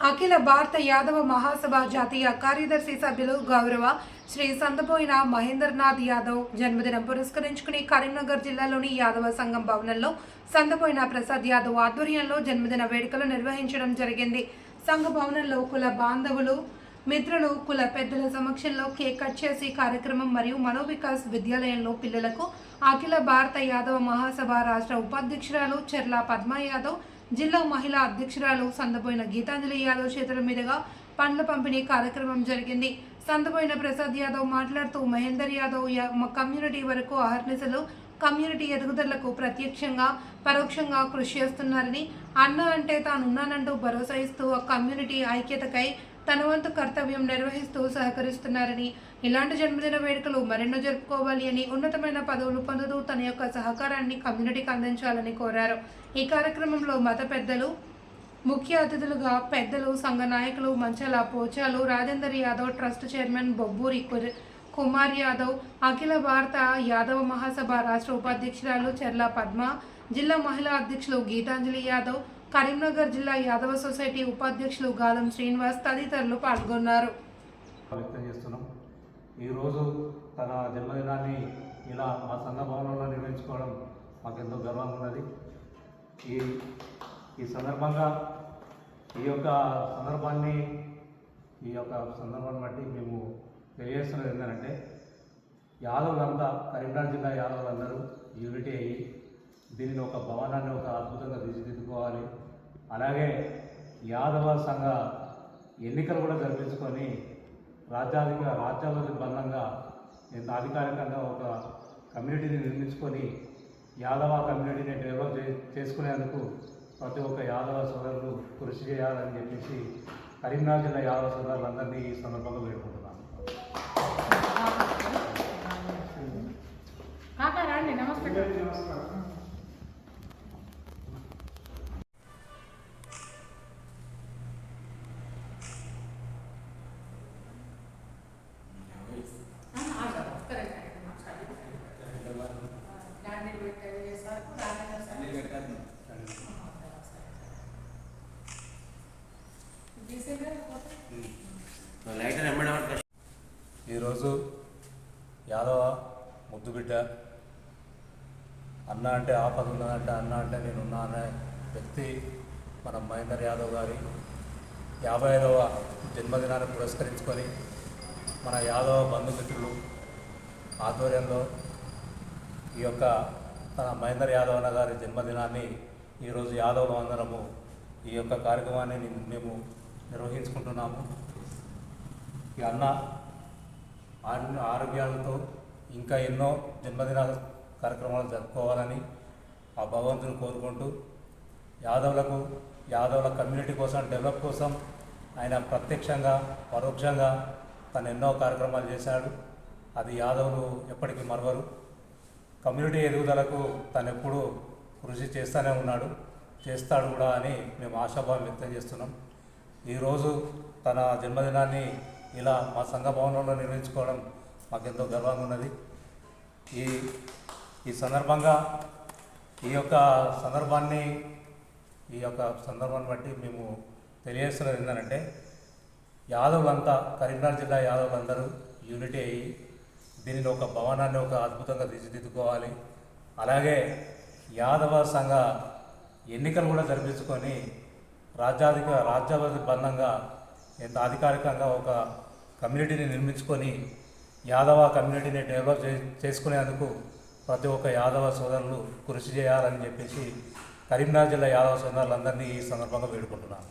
అఖిల భారత యాదవ మహాసభ జాతీయ కార్యదర్శి సభ్యులు గౌరవ శ్రీ సంతపోయిన మహేంద్రనాథ్ యాదవ్ జన్మదినం పురస్కరించుకుని కరీంనగర్ జిల్లాలోని యాదవ సంఘం భవనంలో సంతపోయిన ప్రసాద్ యాదవ్ ఆధ్వర్యంలో జన్మదిన వేడుకలు నిర్వహించడం జరిగింది. సంఘ భవనంలో కుల బాంధవులు మిత్రులు కుల పెద్దల సమక్షంలో కేక్ కట్ చేసి కార్యక్రమం మరియు మనోవికాస్ విద్యాలయంలో పిల్లలకు అఖిల భారత యాదవ మహాసభ రాష్ట్ర ఉపాధ్యక్షురాలు చెర్ల పద్మ యాదవ్ జిల్లా మహిళా అధ్యక్షురాలు సందపోయిన గీతాంజలి యాదవ్ చేతుల మీదుగా పండ్ల పంపిణీ కార్యక్రమం జరిగింది. సందపోయిన ప్రసాద్ యాదవ్ మాట్లాడుతూ మహేందర్ యాదవ్ యా- కమ్యూనిటీ వరకు అహర్నిశలు కమ్యూనిటీ ఎదుగుదలకు ప్రత్యక్షంగా పరోక్షంగా కృషి చేస్తున్నారని అన్న అంటే తానున్నానంటూ భరోసా ఇస్తూ ఆ కమ్యూనిటీ ఐక్యతకై తన వంతు కర్తవ్యం నిర్వహిస్తూ సహకరిస్తున్నారని ఇలాంటి జన్మదిన వేడుకలు మరెన్నో జరుపుకోవాలి అని ఉన్నతమైన పదవులు పొందుతూ తన యొక్క సహకారాన్ని కమ్యూనిటీకి అందించాలని కోరారు. ఈ కార్యక్రమంలో మత పెద్దలు ముఖ్య అతిథులుగా పెద్దలు సంఘ నాయకులు మంచాల పోచాలు రాజేందర్ యాదవ్ ట్రస్ట్ చైర్మన్ బొబ్బూరి కుమార్ యాదవ్ అఖిల భారత యాదవ మహాసభ రాష్ట్ర ఉపాధ్యక్షురాలు చెర్ల పద్మ జిల్లా మహిళా అధ్యక్షులు గీతాంజలి యాదవ్ కరీంనగర్ జిల్లా యాదవ సొసైటీ ఉపాధ్యక్షులు గాలం శ్రీనివాస్ తదితరులు పాల్గొన్నారు. వ్యక్తం చేస్తున్నాం. ఈరోజు తన జన్మదినాన్ని ఇలా మా సంఘ భవనంలో నిర్వహించుకోవడం మాకెంతో గర్వంగా ఉన్నది. ఈ ఈ సందర్భంగా ఈ యొక్క సందర్భాన్ని ఈ యొక్క సందర్భాన్ని బట్టి మేము తెలియజేస్తున్నది ఏంటంటే యాదవులంతా కరీంనగర్ జిల్లా యాదవులందరూ యూనిటీ అయ్యి దీనిని ఒక భవనాన్ని ఒక అద్భుతంగా తీర్చిదిద్దుకోవాలి. అలాగే యాదవ సంఘ ఎన్నికలు కూడా జరిపించుకొని రాజ్యాధిక రాజ్యాంగబద్ధంగా ఎంత అధికారికంగా ఒక కమ్యూనిటీని నిర్మించుకొని యాదవ కమ్యూనిటీని డెవలప్ చే చేసుకునేందుకు ప్రతి ఒక్క యాదవ సోదరులు కృషి చేయాలని చెప్పేసి కరీంనగర్ జిల్లా యాదవ సోదరులందరినీ ఈ సందర్భంగా వేడుకుంటున్నాను. కాకా ఈరోజు యాదవ ముద్దుబిడ్డ అన్న అంటే ఆపద ఉన్నదంటే అన్న అంటే నేనున్నా అనే వ్యక్తి మన మహేందర్ యాదవ్ గారి యాభై ఐదవ జన్మదినాన్ని పురస్కరించుకొని మన యాదవ బంధుమిత్రులు ఆధ్వర్యంలో ఈ యొక్క తన మహేందర్ యాదవ్ అన్న గారి జన్మదినాన్ని ఈరోజు యాదవులు అందరము ఈ యొక్క కార్యక్రమాన్ని మేము నిర్వహించుకుంటున్నాము. ఈ అన్న ఆరోగ్యాలతో ఇంకా ఎన్నో జన్మదిన కార్యక్రమాలు జరుపుకోవాలని ఆ భగవంతుని కోరుకుంటూ యాదవులకు యాదవుల కమ్యూనిటీ కోసం డెవలప్ కోసం ఆయన ప్రత్యక్షంగా పరోక్షంగా తను ఎన్నో కార్యక్రమాలు చేశాడు. అది యాదవులు ఎప్పటికీ మరవరు. కమ్యూనిటీ ఎదుగుదలకు తను ఎప్పుడూ కృషి చేస్తూనే ఉన్నాడు చేస్తాడు కూడా అని మేము ఆశాభావం వ్యక్తం చేస్తున్నాం. ఈరోజు తన జన్మదినాన్ని ఇలా మా సంఘ భవనంలో నిర్వహించుకోవడం మాకెంతో గర్వంగా ఉన్నది. ఈ ఈ సందర్భంగా ఈ యొక్క సందర్భాన్ని ఈ యొక్క సందర్భాన్ని బట్టి మేము తెలియజేస్తున్నది ఏంటంటే యాదవులంతా కరీంనగర్ జిల్లా యాదవులందరూ యూనిటీ అయ్యి దీనిని ఒక భవనాన్ని ఒక అద్భుతంగా తీర్చిదిద్దుకోవాలి. అలాగే యాదవ సంఘ ఎన్నికలు కూడా జరిపించుకొని రాజ్యాధిక రాజ్యబద్ధంగా ఎంత అధికారికంగా ఒక కమ్యూనిటీని నిర్మించుకొని యాదవ కమ్యూనిటీని డెవలప్ చే చేసుకునేందుకు ప్రతి ఒక్క యాదవ సోదరులు కృషి చేయాలని చెప్పేసి కరీంనగర్ జిల్లా యాదవ సోదరులందరినీ ఈ సందర్భంగా వేడుకుంటున్నాను.